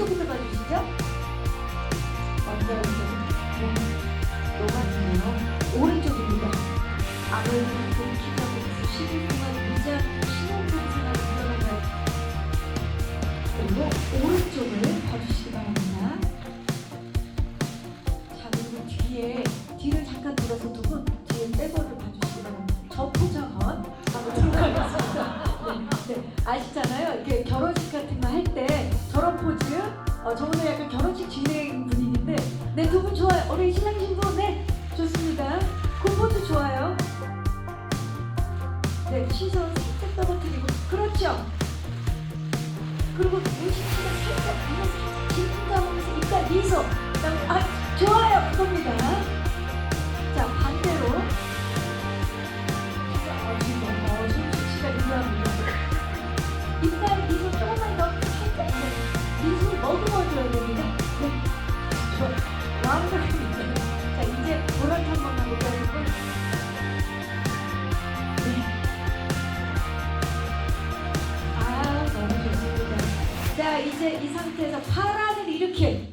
먼저 왼쪽. 네. 노같은데요. 오른쪽입니다. 아무래도 좀 키가 90일 동안 의자 신혼편 생활을. 그리고 오른쪽을 봐주시기 바랍니다. 자 그리고 뒤에 뒤를 잠깐 돌아서 두분 뒤에 백어를 봐주시기 바랍니다. 저 포장은 하고 들어가겠습니다. 네, 네, 아시잖아요. 이렇게 결혼식 같은. 어, 저 오늘 약간 결혼식 진행 분위기인데, 네 두 분 좋아요. 우리 신랑 신부 네 좋습니다. 그 포즈 좋아요. 네 시선 살짝 떨어뜨리고 그렇죠. 그리고 신부가 살짝 눈을 살짝 질끈감으면서 입가 미소. 그다음에 아 좋아요 그겁니다. 좋아. 완벽합니다. 자 이제 보라트 한 번만 볼까요? 네. 아 너무 좋습니다. 자 이제 이 상태에서 파란을 이렇게